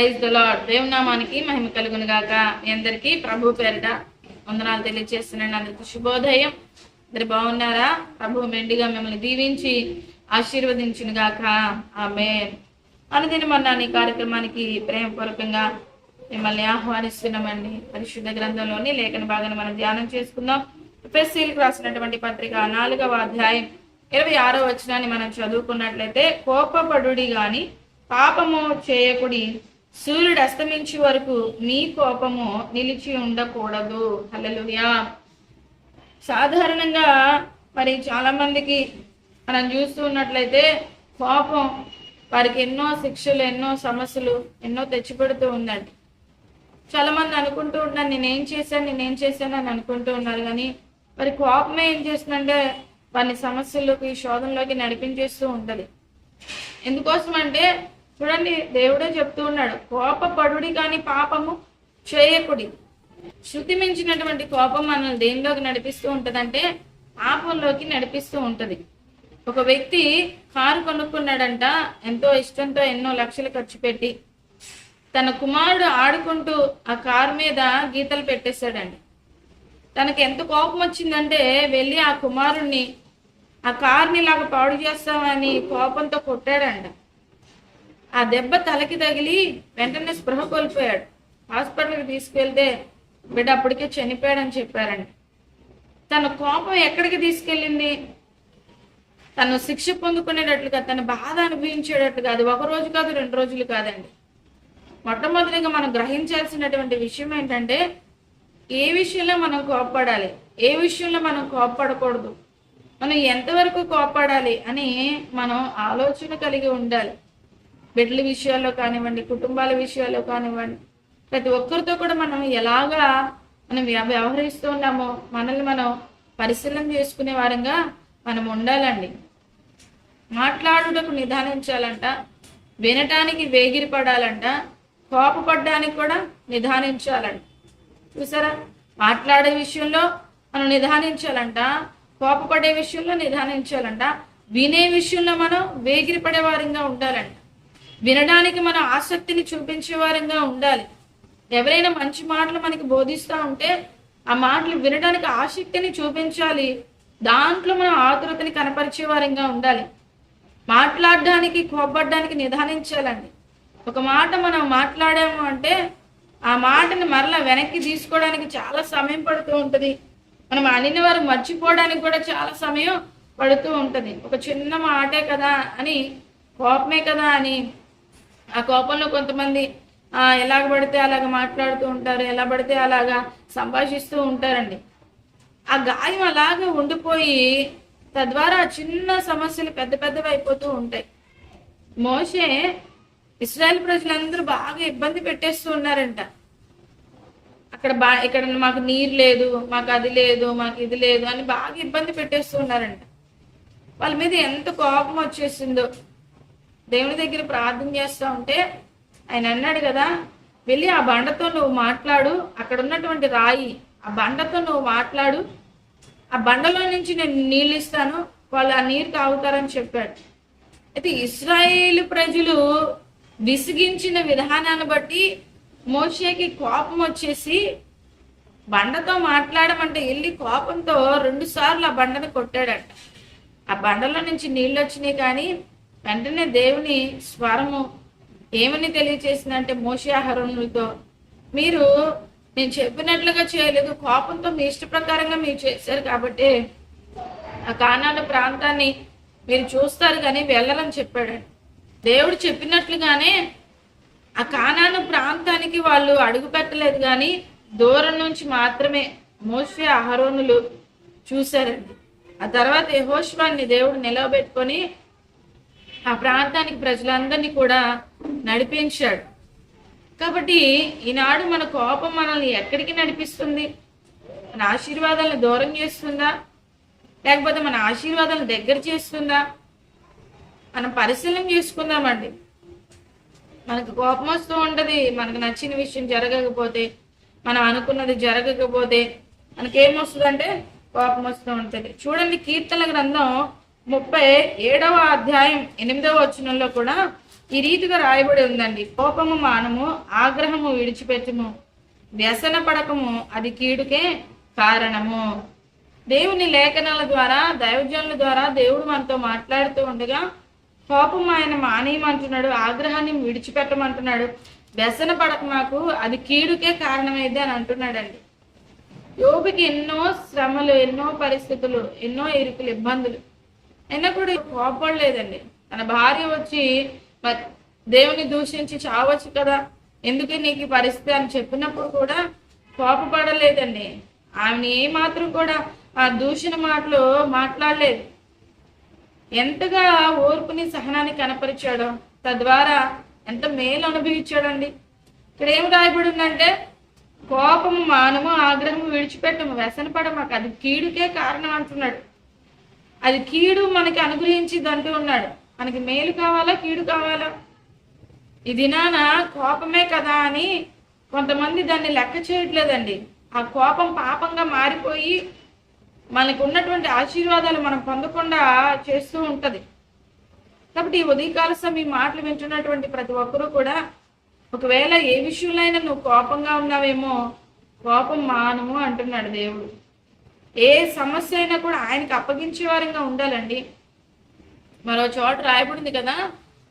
Praise the Lord దేవునామానికి మహిమ కలుగును గాక. మీ అందరికీ ప్రభు పేరిట వందనాలు తెలియజేస్తున్నాను. అందరికి శుభోదయం. అందరు బాగున్నారా? ప్రభు మెండిగా మిమ్మల్ని దీవించి ఆశీర్వదించును గాక. ఆమె అనుదినమన్నా ఈ కార్యక్రమానికి ప్రేమపూర్వకంగా మిమ్మల్ని ఆహ్వానిస్తున్నామండి. పరిశుద్ధ గ్రంథంలోని లేఖన భాగాన్ని మనం ధ్యానం చేసుకుందాం. ఎఫ్ఎస్సీలకు రాసినటువంటి పత్రిక నాలుగవ అధ్యాయం ఇరవై ఆరో వచనాన్ని మనం చదువుకున్నట్లయితే కోపపడుడి గాని పాపము చేయకుడి సూర్యుడు అస్తమించే వరకు మీ కోపము నిలిచి ఉండకూడదు. హలలుయా సాధారణంగా మరి చాలా మందికి మనం చూస్తూ ఉన్నట్లయితే కోపం వారికి ఎన్నో శిక్షలు ఎన్నో సమస్యలు ఎన్నో తెచ్చిపెడుతూ ఉందండి. చాలా మంది అనుకుంటూ ఉన్నారు నేనేం చేశాను నేనేం చేశాను అని అనుకుంటూ ఉన్నారు కానీ మరి కోపమే ఏం చేస్తుందంటే వారిని సమస్యల్లోకి శోధనలోకి నడిపించేస్తూ ఉంటుంది. ఎందుకోసం అంటే చూడండి దేవుడే చెప్తూ ఉన్నాడు కోపపడుడి కానీ పాపము చేయకుడి. శృతి మించినటువంటి కోపం మనల్ని దేనిలోకి నడిపిస్తూ ఉంటదంటే పాపంలోకి నడిపిస్తూ ఉంటది. ఒక వ్యక్తి కారు కొనుక్కున్నాడంట ఎంతో ఇష్టంతో ఎన్నో లక్షలు ఖర్చు పెట్టి. తన కుమారుడు ఆడుకుంటూ ఆ కారు మీద గీతలు పెట్టేశాడండి. తనకి ఎంత కోపం వచ్చిందంటే వెళ్ళి ఆ కుమారుణ్ణి ఆ కార్ని ఇలాగ పాడు చేస్తామని కోపంతో కొట్టాడంట. ఆ దెబ్బ తలకి తగిలి వెంటనే స్పృహ కోల్పోయాడు. హాస్పిటల్కి తీసుకెళ్తే బిడ్డ అప్పటికే చనిపోయాడని చెప్పారండి తన కోపం ఎక్కడికి తీసుకెళ్ళింది? తను శిక్ష పొందుకునేటట్లుగా తన బాధ అనుభవించేటట్లుగా అది ఒక రోజు కాదు రెండు రోజులు కాదండి. మొట్టమొదటిగా మనం గ్రహించాల్సినటువంటి విషయం ఏంటంటే ఏ విషయంలో మనం కోప్పడాలి? ఏ విషయంలో మనం కోప్పడకూడదు? మనం ఎంతవరకు కోప్పడాలి అని మనం ఆలోచన కలిగి ఉండాలి. బిడ్డల విషయాల్లో కానివ్వండి కుటుంబాల విషయాల్లో కానివ్వండి ప్రతి ఒక్కరితో కూడా మనం ఎలాగా మనం వ్య- వ్యవహరిస్తూ ఉన్నామో మనల్ని మనం పరిశీలన చేసుకునే వారంగా మనం ఉండాలండి. మాట్లాడుటకు నిదానించాలంట వినటానికి వేగిరి పడాలంట కోపపడడానికి కూడా నిదానించాలంట చూసారా? మాట్లాడే విషయంలో మనం నిదానించాలంట కోపపడే విషయంలో నిదానించాలంట వినే విషయంలో మనం వేగిరి పడే వారంగా ఉండాలంట. వినడానికి మన ఆసక్తిని చూపించే వారంగా ఉండాలి. ఎవరైనా మంచి మాటలు మనకి బోధిస్తూ ఉంటే ఆ మాటలు వినడానికి ఆసక్తిని చూపించాలి. దాంట్లో మనం ఆతురతని కనపరిచే వారంగా ఉండాలి. మాట్లాడడానికి కోపడ్డానికి నిదానించాలండి. ఒక మాట మనం మాట్లాడాము అంటే ఆ మాటని మరలా వెనక్కి తీసుకోవడానికి చాలా సమయం పడుతూ ఉంటుంది. మనం అనిన వారు మర్చిపోవడానికి కూడా చాలా సమయం పడుతూ ఉంటుంది. ఒక చిన్న మాటే కదా అని కోపమే కదా అని ఆ కోపంలో కొంతమంది ఆ, ఎలాగ పడితే అలాగ మాట్లాడుతూ ఉంటారు ఎలా పడితే అలాగా సంభాషిస్తూ ఉంటారండి. ఆ గాయం అలాగే ఉండిపోయి తద్వారా చిన్న సమస్యలు పెద్ద పెద్దవి అయిపోతూ ఉంటాయి. మోసే ఇస్రాయల్ ప్రజలందరూ బాగా ఇబ్బంది పెట్టేస్తూ ఉన్నారంట. అక్కడ బా ఇక్కడ మాకు నీరు లేదు మాకు అది లేదు మాకు ఇది లేదు అని బాగా ఇబ్బంది పెట్టేస్తూ ఉన్నారంట. వాళ్ళ మీద ఎంత కోపం వచ్చేసిందో దేవుని దగ్గర ప్రార్థన చేస్తూ ఉంటే ఆయన అన్నాడు కదా వెళ్ళి ఆ బండతో నువ్వు మాట్లాడు. అక్కడ ఉన్నటువంటి రాయి ఆ బండతో నువ్వు మాట్లాడు. ఆ బండలో నుంచి నేను నీళ్ళు ఇస్తాను. వాళ్ళు ఆ నీరు తాగుతారని చెప్పాడు. అయితే ఇస్రాయేల్ ప్రజలు విసిగించిన విధానాన్ని బట్టి మోషేకి కోపం వచ్చేసి బండతో మాట్లాడమంటే వెళ్ళి కోపంతో రెండు సార్లు ఆ బండను కొట్టాడట. ఆ బండలో నుంచి నీళ్ళు వచ్చినాయి కానీ వెంటనే దేవుని స్వరము ఏమని తెలియచేసిందంటే మోషాహరణులతో మీరు నేను చెప్పినట్లుగా చేయలేదు కోపంతో మీ ఇష్ట ప్రకారంగా మీరు చేశారు కాబట్టి ఆ కానాను ప్రాంతాన్ని మీరు చూస్తారు కానీ వెళ్ళరని చెప్పాడు. దేవుడు చెప్పినట్లుగానే ఆ కానాను ప్రాంతానికి వాళ్ళు అడుగు పెట్టలేదు కానీ దూరం నుంచి మాత్రమే మోసే అహరోనులు చూశారండి. ఆ తర్వాత యహోష్వాన్ని దేవుడు నిలవబెట్టుకొని ఆ ప్రాంతానికి ప్రజలందరినీ కూడా నడిపించాడు. కాబట్టి ఈనాడు మన కోపం మనల్ని ఎక్కడికి నడిపిస్తుంది? మన ఆశీర్వాదాలను దూరం చేస్తుందా? లేకపోతే మన ఆశీర్వాదాలను దగ్గర చేస్తుందా? మనం పరిశీలన చేసుకుందామండి. మనకు కోపం వస్తూ ఉంటది మనకు నచ్చిన విషయం జరగకపోతే మనం అనుకున్నది జరగకపోతే మనకేమొస్తుందంటే కోపం వస్తూ ఉంటుంది. చూడండి కీర్తన గ్రంథం ముప్పై ఏడవ అధ్యాయం ఎనిమిదవ వచనంలో కూడా ఈ రీతిగా రాయబడి ఉందండి. కోపము మానము ఆగ్రహము విడిచిపెట్టుము వ్యసన పడకము అది కీడుకే కారణము. దేవుని లేఖనాల ద్వారా దైవజనుల ద్వారా దేవుడు మనతో మాట్లాడుతూ ఉండగా కోపం ఆయన మానేయమంటున్నాడు ఆగ్రహాన్ని విడిచిపెట్టమంటున్నాడు వ్యసన పడక మాకు అది కీడుకే కారణమైంది అని అంటున్నాడండి. యోబుకి ఎన్నో శ్రమలు ఎన్నో పరిస్థితులు ఎన్నో ఇరుకులు ఇబ్బందులు. అయినా కూడా కోపడలేదండి తన భార్య వచ్చి మరి దేవుని దూషించి చావచ్చు కదా? ఎందుకే నీకు పరిస్థితి? అని చెప్పినప్పుడు కూడా కోపపడలేదండి. ఆమె ఏమాత్రం కూడా ఆ దూషణ మాటలు మాట్లాడలేదు. ఎంతగా ఓర్పుని సహనాన్ని కనపరిచాడో తద్వారా ఎంత మేలు అనుభవించాడండి. ఇక్కడ ఏం రాయబడి ఉందంటే కోపము మానము ఆగ్రహము విడిచిపెట్టము వ్యసనపడ మాకు అది కీడుకే కారణం అంటున్నాడు. అది కీడు మనకి అనుగ్రహించి దంటూ ఉన్నాడు. మనకి మేలు కావాలా కీడు కావాలా? ఈ దినాన కోపమే కదా అని కొంతమంది దాన్ని లెక్క చేయట్లేదండి. ఆ కోపం పాపంగా మారిపోయి మనకు ఉన్నటువంటి ఆశీర్వాదాలు మనం పొందకుండా చేస్తూ ఉంటుంది. కాబట్టి ఈ ఉదయకాల సమయం ఈ మాటలు వింటున్నటువంటి ప్రతి ఒక్కరూ కూడా ఒకవేళ ఏ విషయంలో అయినా నువ్వు కోపంగా ఉన్నావేమో కోపం మానము అంటున్నాడు దేవుడు. ఏ సమస్య అయినా కూడా ఆయనకి అప్పగించే వారంగా ఉండాలండి. మరో చోట రాయబడింది కదా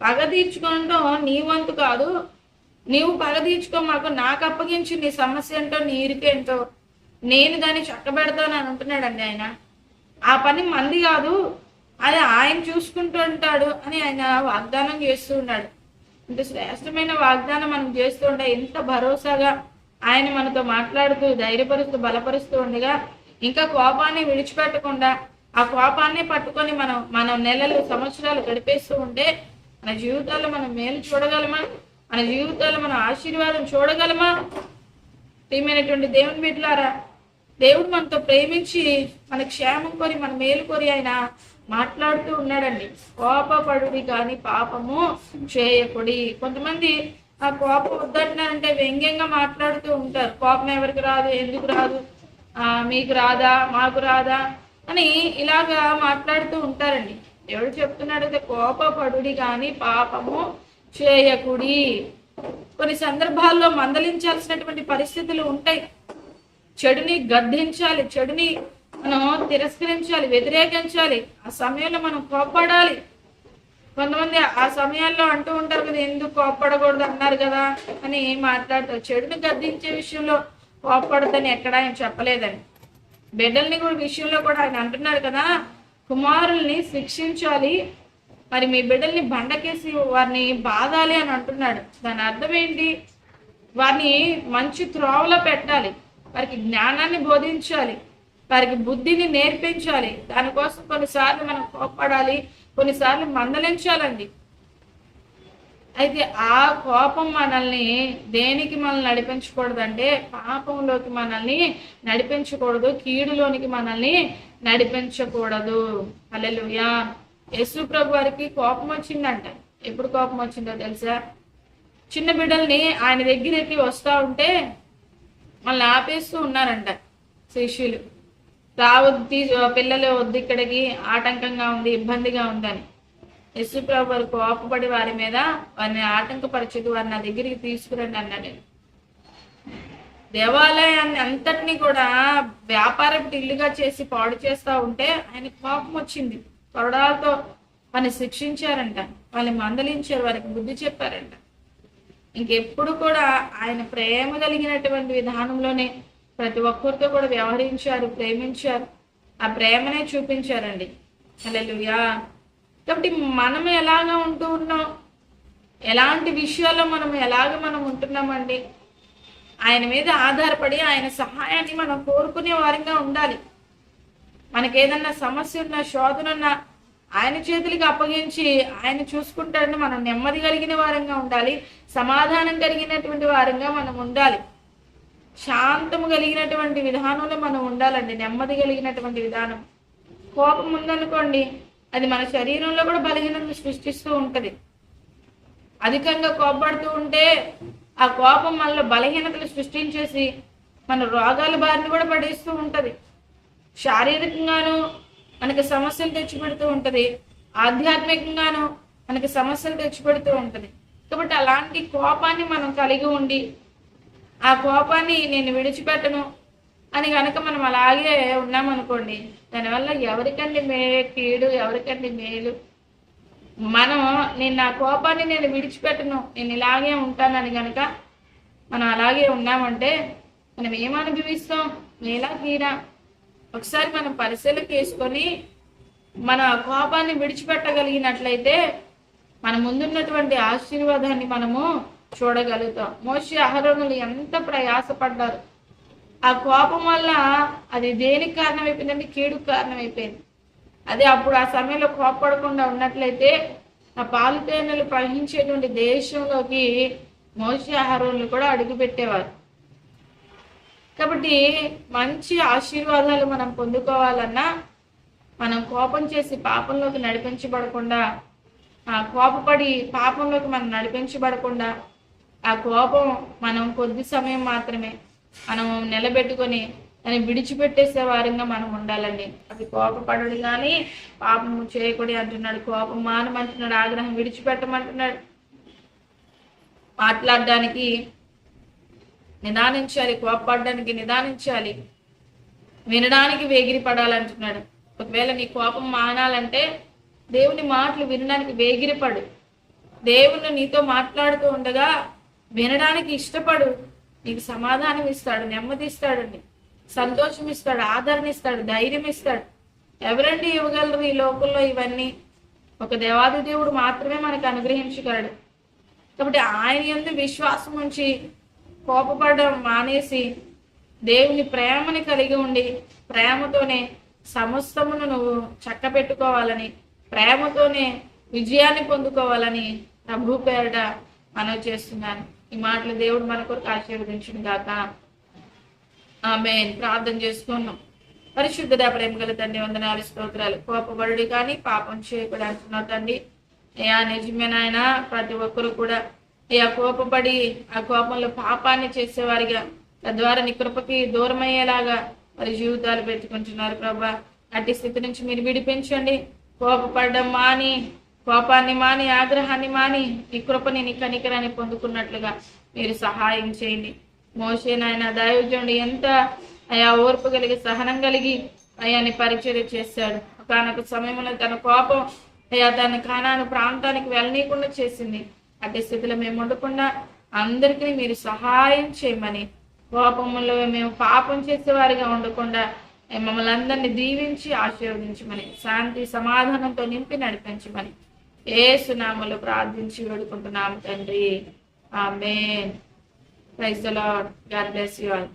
పగ తీర్చుకోవడం నీ వంతు కాదు. నీవు పగ తీర్చుకో మాకు నాకు అప్పగించి నీ సమస్య ఏంటో నీ ఇరికేంటో నేను దాన్ని చక్కబెడతాను అని అంటున్నాడండి ఆయన. ఆ పని మంది కాదు అది ఆయన చూసుకుంటూ ఉంటాడు అని ఆయన వాగ్దానం చేస్తూ ఉన్నాడు. ఇంత శ్రేష్టమైన వాగ్దానం మనం చేస్తూ ఉండే ఎంత భరోసాగా ఆయన మనతో మాట్లాడుతూ ధైర్యపరుస్తూ బలపరుస్తూ ఉండగా ఇంకా కోపాన్ని విడిచిపెట్టకుండా ఆ కోపాన్ని పట్టుకొని మనం మనం నెలలు సంవత్సరాలు గడిపేస్తూ ఉంటే మన జీవితాల్లో మనం మేలు చూడగలమా? మన జీవితాల్లో మనం ఆశీర్వాదం చూడగలమా? ప్రియమైనటువంటి దేవుని బిడ్డలారా దేవుడు మనతో ప్రేమించి మన క్షేమం కోరి మన మేలు కోరి ఆయన మాట్లాడుతూ ఉన్నాడండి. కోపపడుడి కానీ పాపము చేయకుడి. కొంతమంది ఆ కోపం వద్దంటున్నారంటే వ్యంగ్యంగా మాట్లాడుతూ ఉంటారు. కోపం ఎవరికి రాదు ఎందుకు రాదు? మీకు రాదా మాకు రాదా అని ఇలాగా మాట్లాడుతూ ఉంటారండి. ఎవడు చెప్తున్నాడు అయితే కోపపడుడి కానీ పాపము చేయకుడి. కొన్ని సందర్భాల్లో మందలించాల్సినటువంటి పరిస్థితులు ఉంటాయి. చెడుని గద్దించాలి చెడుని మనం తిరస్కరించాలి వ్యతిరేకించాలి. ఆ సమయంలో మనం కోప్పడాలి. కొంతమంది ఆ సమయాల్లో అంటూ ఉంటారు కదా ఎందుకు కోప్పడకూడదు? అన్నారు కదా అని మాట్లాడతారు. చెడుని గద్దించే విషయంలో కోప్పడదని ఎక్కడ ఆయన చెప్పలేదని. బిడ్డల్ని కూడా విషయంలో కూడా ఆయన అంటున్నారు కదా కుమారుల్ని శిక్షించాలి. మరి మీ బిడ్డల్ని బండకేసి వారిని బాధాలి అని అంటున్నాడు. దాని అర్థం ఏంటి? వారిని మంచి త్రోవలో పెట్టాలి. వారికి జ్ఞానాన్ని బోధించాలి. వారికి బుద్ధిని నేర్పించాలి. దానికోసం కొన్నిసార్లు మనం కోప్పడాలి కొన్నిసార్లు మందలించాలండి. అయితే ఆ కోపం మనల్ని దేనికి మనల్ని నడిపించకూడదంటే పాపంలోకి మనల్ని నడిపించకూడదు కీడులోనికి మనల్ని నడిపించకూడదు. అల్లెలుయా యశు ప్రభు వారికి కోపం వచ్చిందంట. ఎప్పుడు కోపం వచ్చిందో తెలుసా? చిన్న బిడ్డల్ని ఆయన దగ్గరికి వస్తూ ఉంటే మళ్ళీ ఆపేస్తూ ఉన్నారంట శిష్యులు. రావద్దు పిల్లలు వద్దు ఇక్కడికి ఆటంకంగా ఉంది ఇబ్బందిగా ఉందని. యశుప్రభు వారు కోపపడి వారి మీద వారిని ఆటంకపరచదు వారిని నా దగ్గరికి తీసుకురండి అన్నాడు దేవాలయాన్ని అంతటినీ కూడా వ్యాపారపు ఇల్లుగా చేసి పాడు చేస్తా ఉంటే ఆయన కోపం వచ్చింది. కొరడాలతో వాళ్ళని శిక్షించారంట. వాళ్ళని మందలించారు. వారికి బుద్ధి చెప్పారంట. ఇంకెప్పుడు కూడా ఆయన ప్రేమ కలిగినటువంటి విధానంలోనే ప్రతి ఒక్కరితో కూడా వ్యవహరించారు ప్రేమించారు. ఆ ప్రేమనే చూపించారండి. హల్లెలూయా. కాబట్టి మనం ఎలాగా ఉంటూ ఉన్నాం? ఎలాంటి విషయాల్లో మనం ఎలాగ మనం ఉంటున్నామండి? ఆయన మీద ఆధారపడి ఆయన సహాయాన్ని మనం కోరుకునే వారంగా ఉండాలి. మనకి ఏదన్నా సమస్య ఉన్నా శోధన ఉన్నా ఆయన చేతులకి అప్పగించి ఆయన చూసుకుంటాడని మనం నెమ్మది కలిగిన వారంగా ఉండాలి. సమాధానం కలిగినటువంటి వారంగా మనం ఉండాలి. శాంతము కలిగినటువంటి విధానంలో మనం ఉండాలండి. నెమ్మది కలిగినటువంటి విధానం. కోపం ఉందనుకోండి అది మన శరీరంలో కూడా బలహీనతను సృష్టిస్తూ ఉంటుంది. అధికంగా కోపడుతూ ఉంటే ఆ కోపం మనలో బలహీనతలు సృష్టించేసి మన రోగాల బారిన కూడా పడేస్తూ ఉంటుంది. శారీరకంగాను మనకి సమస్యలు తెచ్చిపెడుతూ ఉంటుంది. ఆధ్యాత్మికంగాను మనకి సమస్యలు తెచ్చిపెడుతూ ఉంటుంది. కాబట్టి అలాంటి కోపాన్ని మనం కలిగి ఉండి ఆ కోపాన్ని నేను విడిచిపెట్టను అని కనుక మనం అలాగే ఉన్నామనుకోండి దానివల్ల ఎవరికండి మే కీడు ఎవరికండి మేలు. మనం నేను నా కోపాన్ని నేను విడిచిపెట్టను. నేను ఇలాగే ఉంటానని కనుక మనం అలాగే ఉన్నామంటే మనం ఏం అనుభవిస్తాం? మేలా కీడా. ఒకసారి మనం పరిశీలన చేసుకొని మన కోపాన్ని విడిచిపెట్టగలిగినట్లయితే మన ముందున్నటువంటి ఆశీర్వాదాన్ని మనము చూడగలుగుతాం. మోషి అహరోనులు ఎంత ప్రయాసపడ్డారు? ఆ కోపం వల్ల అది దేనికి కారణమైపోయిందంటే కీడుకు కారణమైపోయింది. అదే అప్పుడు ఆ సమయంలో కోపడకుండా ఉన్నట్లయితే ఆ పాలుతేనెలు ప్రవహించేటువంటి దేశంలోకి మోసి ఆహారాలు కూడా అడుగుపెట్టేవారు. కాబట్టి మంచి ఆశీర్వాదాలు మనం పొందుకోవాలన్నా మనం కోపం చేసి పాపంలోకి నడిపించబడకుండా ఆ కోపపడి పాపంలోకి మనం నడిపించబడకుండా ఆ కోపం మనం కొద్ది సమయం మాత్రమే మనం నిలబెట్టుకొని దాన్ని విడిచిపెట్టేసే వారంగా మనం ఉండాలండి. అది కోపపడడు కానీ పాపం చేయకూడదు అంటున్నాడు కోపం మానమంటున్నాడు ఆగ్రహం విడిచిపెట్టమంటున్నాడు. మాట్లాడడానికి నిదానించాలి కోపపడడానికి నిదానించాలి. వినడానికి వేగిరి పడాలంటున్నాడు ఒకవేళ నీ కోపం మానాలంటే దేవుని మాటలు వినడానికి వేగిరిపడు. దేవుణ్ణి నీతో మాట్లాడుతూ ఉండగా వినడానికి ఇష్టపడు. నీకు సమాధానం ఇస్తాడు నెమ్మది ఇస్తాడండి సంతోషం ఇస్తాడు ఆదరణ ఇస్తాడు ధైర్యం ఇస్తాడు. ఎవరండి ఇవ్వగలరు ఈ లోకంలో ఇవన్నీ? ఒక దేవాది దేవుడు మాత్రమే మనకు అనుగ్రహించగలడు. కాబట్టి ఆయన ఎందు విశ్వాసం ఉంచి కోపపడడం మానేసి దేవుని ప్రేమని కలిగి ఉండి ప్రేమతోనే సమస్తమును నువ్వు చక్క పెట్టుకోవాలని ప్రేమతోనే విజయాన్ని పొందుకోవాలని ప్రభు పేరట మనవి చేస్తున్నాను. ఈ మాటలు దేవుడు మన కొరకు ఆశీర్వదించును గాక. ఆమె ప్రార్థన చేసుకున్నాం. పరిశుద్ధ ప్రేమ గల తండ్రి వందనాలు స్తోత్రాలు. కోపబడి కానీ పాపం చేయకూడదు అంటున్నావు తండ్రి. అయ్యా నిజమేనాయన ప్రతి ఒక్కరు కూడా అయ్యా కోపపడి ఆ కోపంలో పాపాన్ని చేసేవారిగా తద్వారా నీ కృపకి దూరమయ్యేలాగా మరి జీవితాలు పెట్టుకుంటున్నారు ప్రభా. అట్టి స్థితి నుంచి మీరు విడిపించండి. కోపపడడం మాని కోపాన్ని మాని ఆగ్రహాన్ని మాని నీ కృపని నీ కనికరాన్ని పొందుకున్నట్లుగా మీరు సహాయం చేయండి. మోసే నాయన ఎంత అయా ఓర్పు కలిగి సహనం కలిగి అయాన్ని పరిచర్య చేశాడు. ఒకనొక సమయంలో తన కోపం అయ్యా తన కానాను ప్రాంతానికి వెళ్ళనీయకుండా చేసింది. అట్టి స్థితిలో మేము ఉండకుండా అందరికీ మీరు సహాయం చేయమని. కోపములో మేము పాపం చేసేవారిగా ఉండకుండా మమ్మల్ని అందరినీ దీవించి ఆశీర్వదించమని శాంతి సమాధానంతో నింపి నడిపించమని. ఏ సునామలు ప్రార్థించి వేడుకుంటున్నాము తండ్రి. Amen. Praise the God bless all.